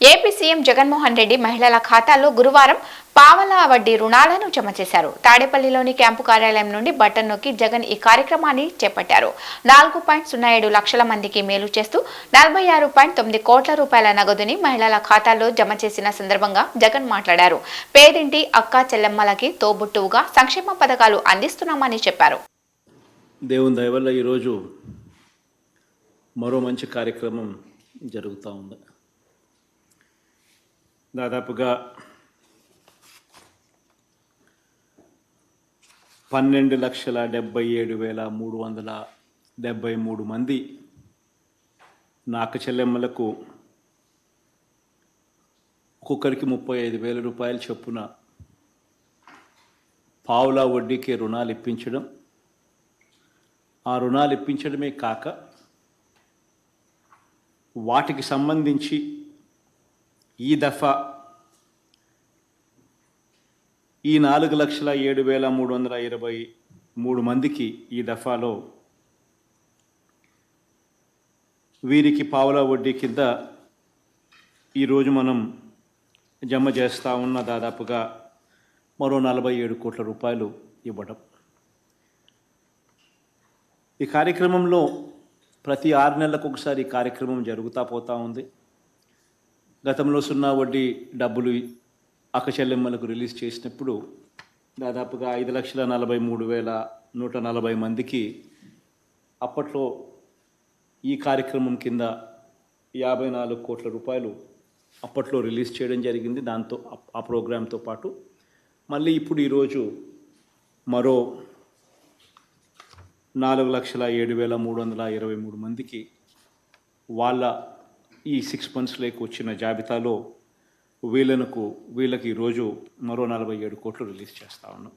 AP CM Jaganmohan Reddy మహిళల ఖాతాల్లో గురువారం పావలా వడ్డీ రుణాలను జమ చేశారు. తాడేపల్లిలోని క్యాంపు కార్యాలయం నుండి బటన్ నొక్కి జగన్ ఈ కార్యక్రమాన్ని చేపట్టారు. నాలుగు పాయింట్ సున్నా ఏడు లక్షల మందికి మేలు చేస్తూ నలభై ఆరు పాయింట్ తొమ్మిది కోట్ల రూపాయల నగదుని మహిళల ఖాతాల్లో జమ చేసిన సందర్భంగా జగన్ మాట్లాడారు. పేదింటి అక్క చెల్లెమ్మలకి తోబుట్టువుగా సంక్షేమ పథకాలు అందిస్తున్నామని చెప్పారు. దేవుని ఈరోజు మరో మంచి కార్యక్రమం జరుగుతూ ఉంది. దాదాపుగా పన్నెండు లక్షల డెబ్బై ఏడు వేల మూడు వందల డెబ్బై మూడు మంది నాక చెల్లెమ్మలకు ఒక్కొక్కరికి ముప్పై ఐదు వేల రూపాయలు చొప్పున పావులా వడ్డీకి రుణాలు ఇప్పించడం. ఆ రుణాలు ఇప్పించడమే కాక వాటికి సంబంధించి ఈ దఫా ఈ నాలుగు లక్షల ఏడు వేల మూడు వందల ఇరవై మూడు మందికి ఈ దఫాలో వీరికి పావుల వడ్డీ కింద ఈరోజు మనం జమ చేస్తూ ఉన్న దాదాపుగా మరో నలభై ఏడు కోట్ల రూపాయలు ఇవ్వడం. ఈ కార్యక్రమంలో ప్రతి ఆరు నెలలకు ఒకసారి కార్యక్రమం జరుగుతూ పోతూ ఉంది. గతంలో సున్నా వడ్డీ డబ్బులు అక్కచెల్లెమ్మలకు రిలీజ్ చేసినప్పుడు దాదాపుగా ఐదు లక్షల నలభై మూడు వేల నూట నలభై మందికి అప్పట్లో ఈ కార్యక్రమం కింద యాభై నాలుగు కోట్ల రూపాయలు అప్పట్లో రిలీజ్ చేయడం జరిగింది. దాంతో ఆ- ఆ ప్రోగ్రాంతో పాటు మళ్ళీ ఇప్పుడు ఈరోజు మరో నాలుగు లక్షల ఏడు వేల మూడు వందల ఇరవై మూడు మందికి వాళ్ళ ఈ సిక్స్ మంత్స్లోకి వచ్చిన జాబితాలో వీళ్ళకు వీళ్ళకి ఈరోజు మరో నలభై ఏడు కోట్లు రిలీజ్ చేస్తా ఉన్నాం.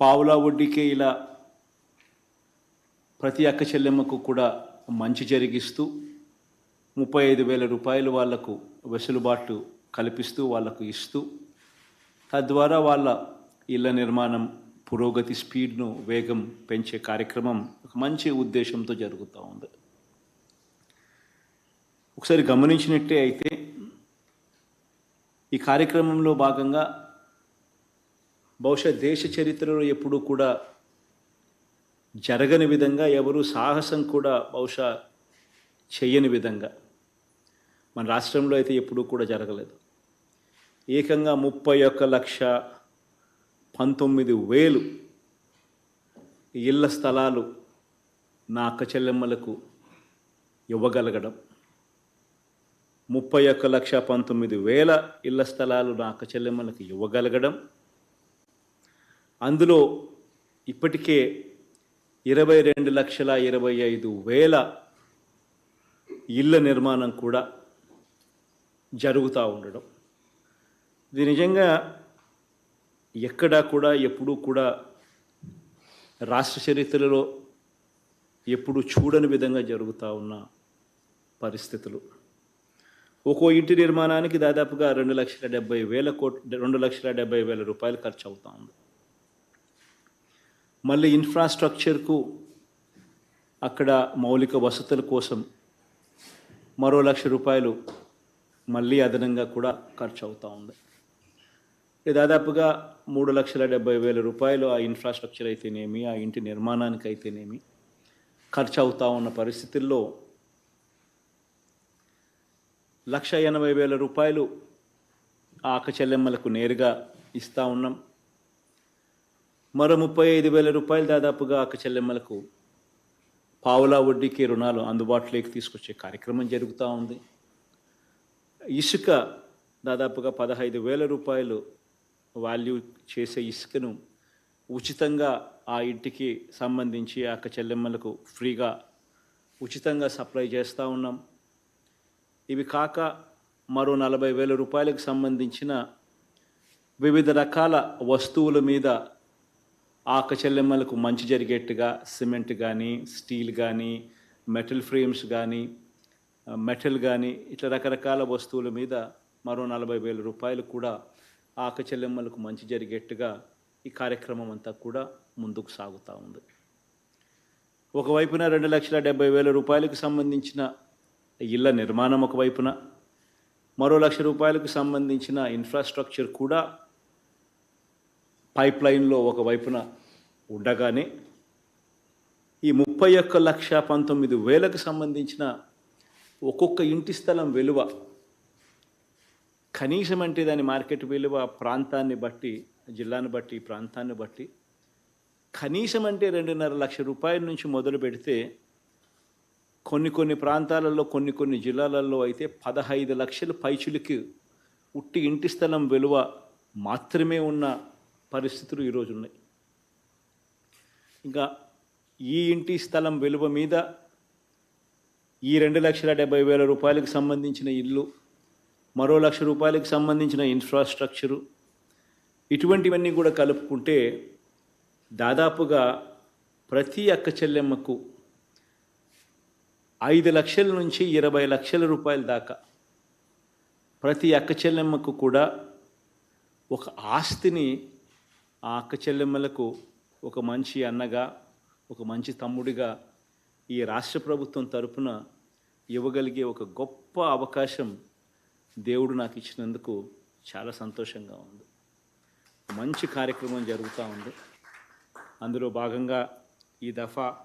పావులా వడ్డీకే ఇలా ప్రతి అక్క చెల్లెమ్మకు కూడా మంచి జరిగిస్తూ ముప్పై ఐదు వేల రూపాయలు వాళ్ళకు వెసులుబాటు కల్పిస్తూ వాళ్ళకు ఇస్తూ తద్వారా వాళ్ళ ఇళ్ళ నిర్మాణం పురోగతి స్పీడ్ను వేగం పెంచే కార్యక్రమం ఒక మంచి ఉద్దేశంతో జరుగుతూ ఉంది. ఒకసారి గమనించినట్టే అయితే ఈ కార్యక్రమంలో భాగంగా బహుశా దేశ చరిత్రలో ఎప్పుడూ కూడా జరగని విధంగా ఎవరు సాహసం కూడా బహుశా చేయని విధంగా మన రాష్ట్రంలో అయితే ఎప్పుడూ కూడా జరగలేదు. ఏకంగా ముప్పై ఒక్క లక్ష పంతొమ్మిది వేలు ఇళ్ళ స్థలాలు నా అక్క చెల్లెమ్మలకు ఇవ్వగలగడం. ముప్పై ఒక్క లక్ష పంతొమ్మిది వేల ఇళ్ళ స్థలాలు నా అక్క చెల్లెమ్మలకు ఇవ్వగలగడం. అందులో ఇప్పటికే ఇరవై రెండు లక్షల ఇరవై ఐదు వేల ఇళ్ళ నిర్మాణం కూడా జరుగుతూ ఉండడం. ఇది నిజంగా ఎక్కడా కూడా ఎప్పుడూ కూడా రాష్ట్ర చరిత్రలో ఎప్పుడు చూడని విధంగా జరుగుతూ ఉన్న పరిస్థితులు. ఒక్కో ఇంటి నిర్మాణానికి దాదాపుగా రెండు లక్షల డెబ్బై వేల కోట్ రెండు లక్షల డెబ్బై వేల రూపాయలు ఖర్చు అవుతూ ఉంది. మళ్ళీ ఇన్ఫ్రాస్ట్రక్చర్కు అక్కడ మౌలిక వసతుల కోసం మరో లక్ష రూపాయలు మళ్ళీ అదనంగా కూడా ఖర్చు అవుతూ ఉంది. దాదాపుగా మూడు లక్షల డెబ్బై వేల రూపాయలు ఆ ఇన్ఫ్రాస్ట్రక్చర్ అయితేనేమి ఆ ఇంటి నిర్మాణానికి అయితేనేమి ఖర్చు అవుతూ ఉన్న పరిస్థితుల్లో లక్ష ఎనభై వేల రూపాయలు ఆ అక్క చెల్లెమ్మలకు నేరుగా ఇస్తూ ఉన్నాం. మరో ముప్పై ఐదు వేల రూపాయలు దాదాపుగా అక్క చెల్లెమ్మలకు పావులా వడ్డీకి రుణాలు అందుబాటులోకి తీసుకొచ్చే కార్యక్రమం జరుగుతూ ఉంది. ఇసుక దాదాపుగా పదహైదు వేల రూపాయలు వాల్యూ చేసే ఇసుకను ఉచితంగా ఆ ఇంటికి సంబంధించి అక్క చెల్లెమ్మలకు ఫ్రీగా ఉచితంగా సప్లై చేస్తూ ఉన్నాం. ఇవి కాక మరో నలభై వేల రూపాయలకు సంబంధించిన వివిధ రకాల వస్తువుల మీద ఆకచెల్లెమ్మలకు చెల్లెమ్మలకు మంచి జరిగేట్టుగా సిమెంట్ కానీ స్టీల్ కానీ మెటల్ ఫ్రేమ్స్ కానీ మెటల్ కానీ ఇట్లా రకరకాల వస్తువుల మీద మరో నలభై వేల రూపాయలు కూడా ఆ చెల్లెమ్మలకు మంచి జరిగేట్టుగా ఈ కార్యక్రమం అంతా కూడా ముందుకు సాగుతూ ఉంది. ఒకవైపున రెండు లక్షల డెబ్బై వేల రూపాయలకు సంబంధించిన ఇళ్ళ నిర్మాణం ఒకవైపున మరో లక్ష రూపాయలకు సంబంధించిన ఇన్ఫ్రాస్ట్రక్చర్ కూడా పైప్ లైన్లో ఒక వైపున ఉండగానే ఈ ముప్పై ఒక్క లక్ష పంతొమ్మిది వేలకు సంబంధించిన ఒక్కొక్క ఇంటి స్థలం విలువ కనీసం అంటే దాని మార్కెట్ విలువ ప్రాంతాన్ని బట్టి జిల్లాను బట్టి ప్రాంతాన్ని బట్టి కనీసం అంటే రెండున్నర లక్ష రూపాయల నుంచి మొదలు పెడితే కొన్ని కొన్ని ప్రాంతాలలో కొన్ని కొన్ని జిల్లాలలో అయితే పదహైదు లక్షల పైచులకి ఉట్టి ఇంటి స్థలం విలువ మాత్రమే ఉన్న పరిస్థితులు ఈరోజు ఉన్నాయి. ఇంకా ఈ ఇంటి స్థలం విలువ మీద ఈ రెండు లక్షల డెబ్బై వేల రూపాయలకు సంబంధించిన ఇల్లు మరో లక్ష రూపాయలకు సంబంధించిన ఇన్ఫ్రాస్ట్రక్చరు ఇటువంటివన్నీ కూడా కలుపుకుంటే దాదాపుగా ప్రతి అక్క చెల్లెమ్మకు ఐదు లక్షల నుంచి ఇరవై లక్షల రూపాయల దాకా ప్రతి అక్క చెల్లెమ్మకు కూడా ఒక ఆస్తిని ఆ అక్క చెల్లెమ్మలకు ఒక మంచి అన్నగా ఒక మంచి తమ్ముడిగా ఈ రాష్ట్ర ప్రభుత్వం తరపున ఇవ్వగలిగే ఒక గొప్ప అవకాశం దేవుడు నాకు ఇచ్చినందుకు చాలా సంతోషంగా ఉంది. మంచి కార్యక్రమం జరుగుతూ ఉంది. అందులో భాగంగా ఈ దఫా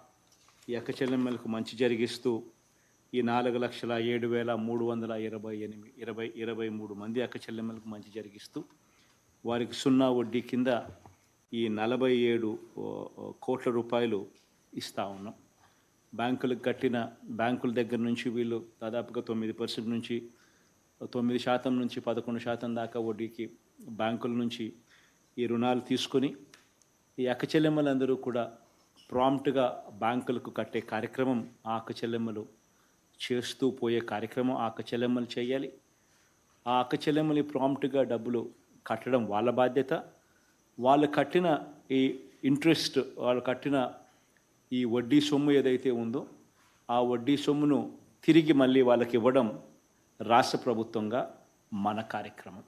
ఈ అక్క చెల్లెమ్మలకు మంచి జరిగిస్తూ ఈ నాలుగు లక్షల ఏడు వేల మూడు వందల ఇరవై ఎనిమిది ఇరవై ఇరవై మూడు మంది అక్క చెల్లెమ్మలకు మంచి జరిగిస్తూ వారికి సున్నా వడ్డీ కింద ఈ నలభై ఏడు కోట్ల రూపాయలు ఇస్తూ ఉన్నాం. బ్యాంకులకు కట్టిన బ్యాంకుల దగ్గర నుంచి వీళ్ళు దాదాపుగా తొమ్మిది పర్సెంట్ నుంచి తొమ్మిది శాతం నుంచి పదకొండు శాతం దాకా వడ్డీకి బ్యాంకుల నుంచి ఈ రుణాలు తీసుకొని ఈ అక్క చెల్లెమ్మలందరూ కూడా ప్రాంప్ట్గా బ్యాంకులకు కట్టే కార్యక్రమం ఆక చెల్లెమ్మలు చేస్తూ పోయే కార్యక్రమం ఆక చెల్లెమ్మలు చేయాలి. ఆ అక్క చెల్లెమ్మని ప్రాంప్ట్గా డబ్బులు కట్టడం వాళ్ళ బాధ్యత. వాళ్ళు కట్టిన ఈ ఇంట్రెస్ట్ వాళ్ళు కట్టిన ఈ వడ్డీ సొమ్ము ఏదైతే ఉందో ఆ వడ్డీ సొమ్మును తిరిగి మళ్ళీ వాళ్ళకి ఇవ్వడం రాష్ట్ర ప్రభుత్వంగా మన కార్యక్రమం.